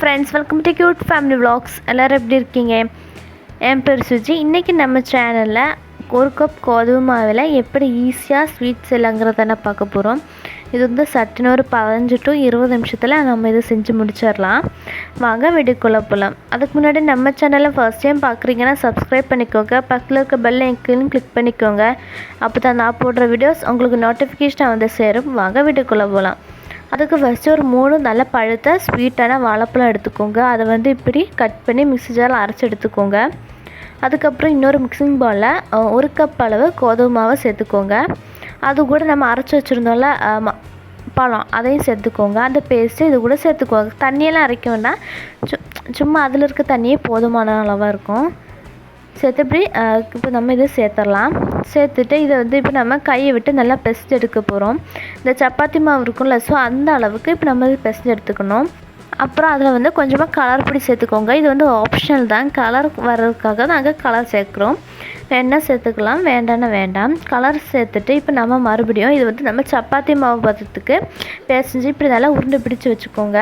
Friends welcome to cute family vlogs எல்லோரும் எப்படி இருக்கீங்க? என் பேர் சுஜி. இன்றைக்கி நம்ம சேனலில் ஒரு கப் கோதுமை மாவில் எப்படி ஈஸியாக ஸ்வீட்ஸ் செய்யலாங்கிறத பார்க்க போகிறோம் இது வந்து சட்டுன்னு ஒரு பதினஞ்சு டு இருபது நிமிஷத்தில் நம்ம இதை செஞ்சு முடிச்சிடலாம். வாங்க வெடிக்குள்ள போகலாம் அதுக்கு முன்னாடி நம்ம சேனலை ஃபர்ஸ்ட் டைம் பார்க்குறீங்கன்னா சப்ஸ்கிரைப் பண்ணிக்கோங்க. பக்கத்தில் இருக்க பெல் ஐக்கனும் கிளிக் பண்ணிக்கோங்க. அப்போ தான் நான் போடுற வீடியோஸ் உங்களுக்கு நோட்டிஃபிகேஷன் வந்து சேரும். வாங்க வீட்டுக்குள்ளே போகலாம் அதுக்கு ஃபஸ்ட்டு ஒரு மூணு நல்ல பழுத்த ஸ்வீட்டான வாழைப்பழம் எடுத்துக்கோங்க. அதை வந்து இப்படி கட் பண்ணி மிக்ஸி ஜாரில் அரைச்சி எடுத்துக்கோங்க. அதுக்கப்புறம் இன்னொரு மிக்சிங் பவுலில் ஒரு கப் அளவு கோதுமை மாவை சேர்த்துக்கோங்க. அது கூட நம்ம அரைச்சி வச்சுருந்தோம்ல ம- பழம் அதையும் சேர்த்துக்கோங்க. அந்த பேஸ்ட்டு இது கூட சேர்த்துக்கோங்க. தண்ணியெல்லாம் அரைக்க வேண்டாம். சு- சும்மா அதில் இருக்க தண்ணியே போதுமான அளவாக இருக்கும். சேர்த்து இப்படி இப்போ நம்ம இதை சேர்த்துடலாம். சேர்த்துட்டு இதை வந்து இப்போ நம்ம கையை விட்டு நல்லா பெஸ்ட் எடுக்க போகிறோம் இந்த சப்பாத்தி மாவு இருக்கும்ல ஸோ அந்த அளவுக்கு இப்போ நம்ம இது பெஸ்ட் எடுத்துக்கணும். அப்புறம் அதில் வந்து கொஞ்சமாக கலர் பொடி சேர்த்துக்கோங்க. இது வந்து ஆப்ஷனல் தான். கலர் வர்றதுக்காக நாங்கள் கலர் சேர்க்குறோம். வேணால் சேர்த்துக்கலாம் வேண்டாம்னு வேண்டாம். கலர் சேர்த்துட்டு இப்போ நம்ம மறுபடியும் இது வந்து நம்ம சப்பாத்தி மாவு பதத்துக்கு பேசஞ்சு இப்படி நல்லா உருண்டை பிடிச்சு வச்சுக்கோங்க.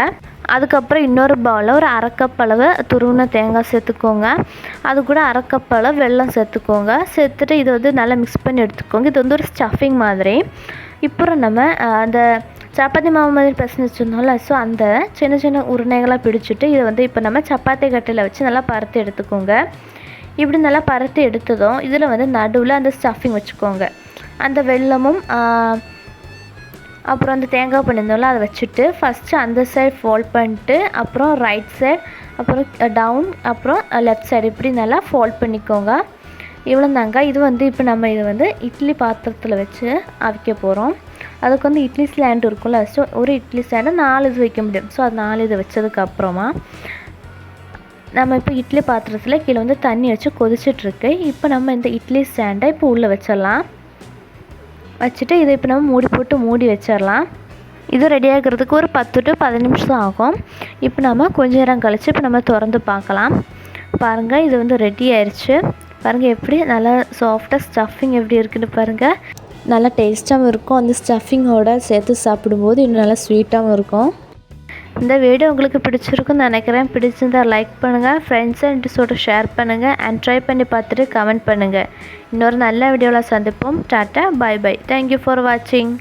அதுக்கப்புறம் இன்னொரு பவுலில் ஒரு அரை கப் அளவு துருவின தேங்காய் சேர்த்துக்கோங்க. அது கூட அரை கப் அளவு வெல்லம் சேர்த்துக்கோங்க. சேர்த்துட்டு இதை வந்து நல்லா மிக்ஸ் பண்ணி எடுத்துக்கோங்க. இது வந்து ஒரு ஸ்டஃபிங் மாதிரி. இப்போ நம்ம அந்த சப்பாத்தி மாவு மாதிரி பிசைஞ்சு வச்சுருந்தோம்ல ஸோ அந்த சின்ன சின்ன உருண்டைகளாக பிடிச்சிட்டு இதை வந்து இப்போ நம்ம சப்பாத்தி கட்டையில் வச்சு நல்லா பறத்து எடுத்துக்கோங்க. இப்படி நல்லா பறத்து எடுத்ததும் இதில் வந்து நடுவில் அந்த ஸ்டஃபிங் வச்சுக்கோங்க. அந்த வெல்லமும் அப்புறம் அந்த தேங்காய் பண்ணியிருந்தோம்ல அதை வச்சுட்டு ஃபஸ்ட்டு அந்த சைடு ஃபோல்ட் பண்ணிட்டு அப்புறம் ரைட் சைடு அப்புறம் டவுன் அப்புறம் லெஃப்ட் சைடு இப்படி நல்லா ஃபோல்ட் பண்ணிக்கோங்க. இவ்வளோ தாங்க இது வந்து இப்போ நம்ம இது வந்து இட்லி பாத்திரத்தில் வச்சு அவிக்க போகிறோம் அதுக்கு வந்து இட்லி ஸ்லாண்ட் இருக்கும்ல ஸோ ஒரு இட்லி ஸ்லாண்டு நாலு இது வைக்க முடியும். ஸோ அது நாலு இது வச்சதுக்கப்புறமா நம்ம இப்போ இட்லி பாத்திரத்தில் கீழே வந்து தண்ணி வச்சு கொதிச்சிட்ருக்கு இப்போ நம்ம இந்த இட்லி ஸ்டாண்டை இப்போ உள்ளே வச்சிடலாம். வச்சுட்டு இதை இப்போ நம்ம மூடி போட்டு மூடி வச்சிடலாம். இது ரெடி ஆகிறதுக்கு ஒரு பத்து டு பதினஞ்சு நிமிஷம் ஆகும். இப்போ நம்ம கொஞ்ச நேரம் கழித்து இப்போ நம்ம திறந்து பார்க்கலாம். பாருங்கள் இது வந்து ரெடி ஆயிடுச்சு பாருங்கள் எப்படி நல்லா சாஃப்டாக ஸ்டஃபிங் எப்படி இருக்குன்னு பாருங்கள் நல்லா டேஸ்ட்டாகவும் இருக்கும். அந்த ஸ்டஃபிங்கோடு சேர்த்து சாப்பிடும்போது இன்னும் நல்லா ஸ்வீட்டாகவும் இருக்கும். இந்த வீடியோ உங்களுக்கு பிடிச்சிருக்குன்னு நினைக்கிறேன். பிடிச்சிருந்தா லைக் பண்ணுங்கள் ஃப்ரெண்ட்ஸ் அண்ட் சொல்லிட்டு ஷேர் பண்ணுங்கள் அண்ட் ட்ரை பண்ணி பார்த்துட்டு கமெண்ட் பண்ணுங்கள் இன்னொரு நல்ல வீடியோவில் சந்திப்போம். Tata bye bye thank you for வாட்சிங்